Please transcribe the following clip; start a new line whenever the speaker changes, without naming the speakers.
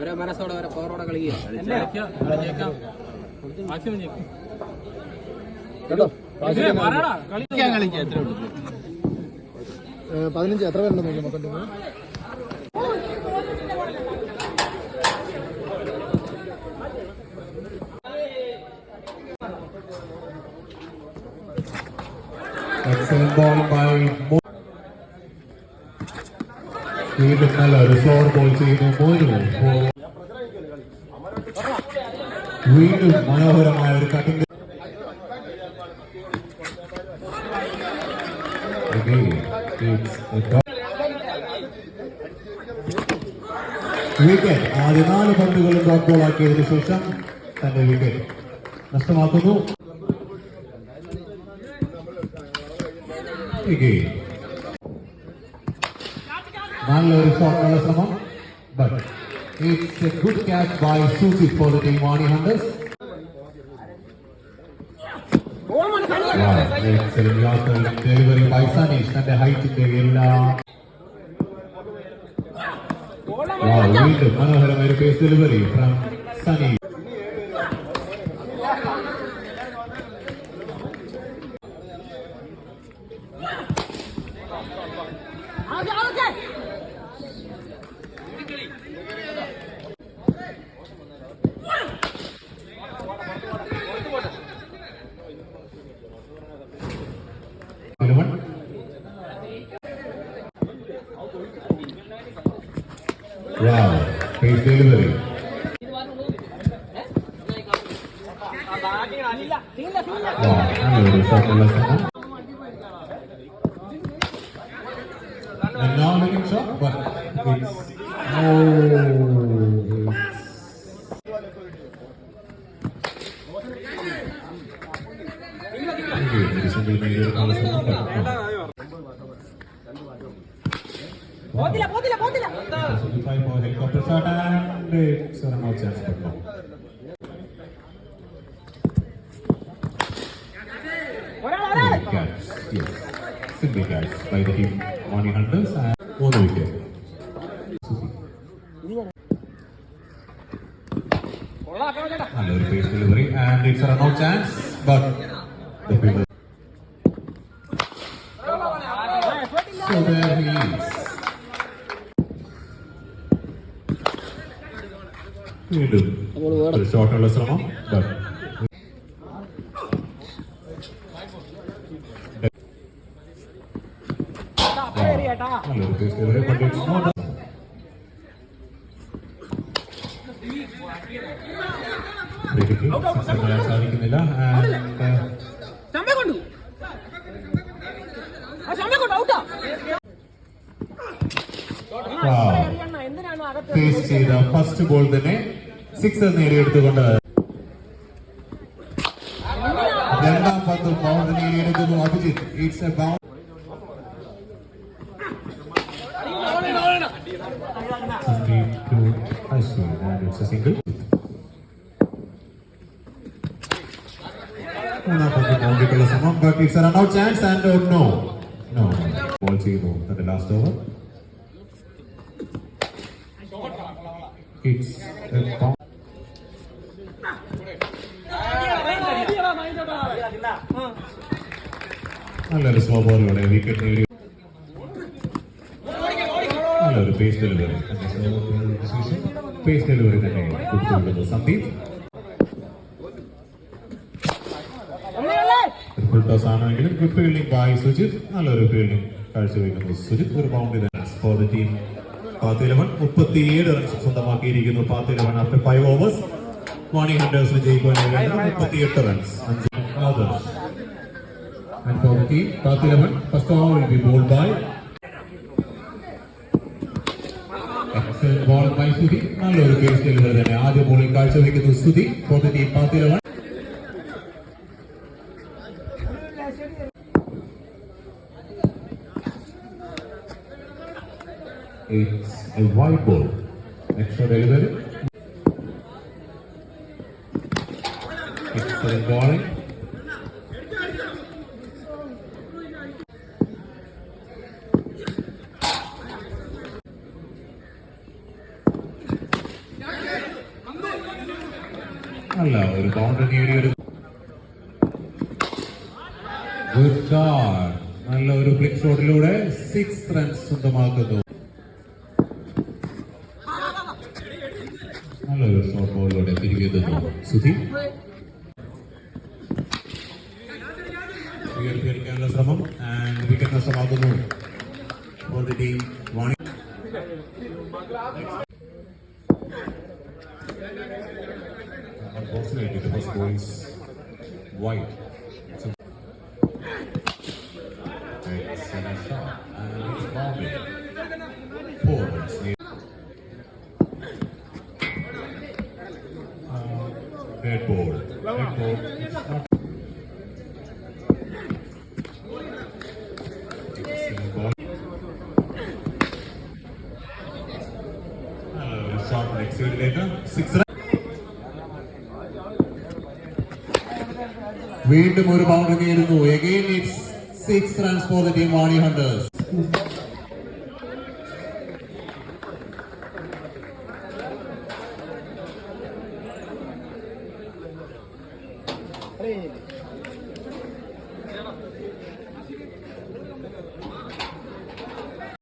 ഒരു മനസ്സോടെ ഒരു പവറോടെ കളിക്കുക
പതിനഞ്ച് എത്ര പേരുണ്ട് നോക്കി മൊത്തം
Excellent ball by Mo. വീണ്ടും നല്ലൊരു ബോൾ ചെയ്യുന്നു. മോനു വീണ്ടും മനോഹരമായ ഒരു കട്ടിംഗ് വിക്കറ്റ് ആദ്യ നാല് പന്തുകളും ഡോട്ട് ശേഷം തന്റെ വിക്കറ്റ് നഷ്ടമാക്കുന്നു. Again. നല്ലൊരു ഷോട്ടുള്ള ശ്രമം but it's a good catch by Suchith for the team Vani hunters delivery by Saneesh തന്റെ ഹൈറ്റിന്റെ എല്ലാ Wow, വീണ്ടും മനോഹരമായ ഒരു pace delivery from Saneesh Eleven. Wow, pace delivery. Wow, നല്ലൊരു ഷോട്ടുള്ള ശ്രമം And now looking shot, but it's oh, it's ഒരു സിംഗിൾ നേടിയെടുക്കാനുള്ള ശ്രമം but no. Simplify run out chance but no. Good catch, yes. Simple catch by the team Money Hunters and മൂന്ന് wicket. നല്ലൊരു pace delivery and it's run out chance but ക്രിക്കറ്റിൽ sixer നേടാൻ സാധിക്കുന്നില്ല face ചെയ്ത first ball തന്നെ sixer നേടിയെടുത്തുകൊണ്ട് രണ്ടാം പന്ത് bound നേടിയെടുക്കുന്നു Abhijith. It's a bound single. മൂന്നാം പന്ത് ബൗണ്ടറിക്കുള്ള ശ്രമം but it's run out chance and no no ball ചെയ്യുന്നു. തന്റെ ലാസ്റ്റ് ഓവർ ഇറ്റ്സ് നല്ലൊരു സ്ലോ ബോളിലൂടെ വിക്കറ്റ് നല്ലൊരു പേസ് ഡെലിവറി പേസ് ഡെലിവറി തന്നെ കൊടുത്തുകൊടുക്കുന്നു സന്ദീപ്? ഫുൾ ആണെങ്കിലും ഗുഡ് ഫീൽഡിംഗ് ബൈ സുജിത്. നല്ലൊരു ഫീൽഡിംഗ് കാഴ്ചവെക്കുന്നു. സുജിത് ഒരു boundary for the team path eleven മുപ്പത്തിയേഴ് runs സ്വന്തമാക്കിയിരിക്കുന്നു path eleven after five overs morning ഹൺഡേഴ്സിന് ജയിക്കുവാൻ വേണ്ടി മുപ്പത്തിയെട്ട് റൺസ് അഞ്ച് others. And for the team, Path 11, first over will be bowled by Excellent ball by Sudhi. നല്ലൊരു pace delivery തന്നെ ആദ്യ bowling കാഴ്ചവെക്കുന്നു Sudhi for the team path eleven It's a white ball. Extra delivery. Excellent bowling. നല്ല ഒരു boundary നേടിയ ഒരു നല്ല ഒരു ഫ്ലിക് ഷോട്ടിലൂടെ സിക്സ് റൺസ് സ്വന്തമാക്കുന്നു. നല്ലൊരു ഷോട്ട് ബോളിലൂടെ തിരികെത്തുന്നു. സുധി? ഉയർത്തിയെടുക്കാനുള്ള ശ്രമം and wicket the team Vani Unfortunately, the first ball is wide. So, excellent shot. And it's boundary. Poor, it's near. Uh, Dead ball. Dead ball. It's not. Uh, shot next later. Six വീണ്ടും ഒരു boundary നേടുന്നു. Again it's six runs for the team Vani hunters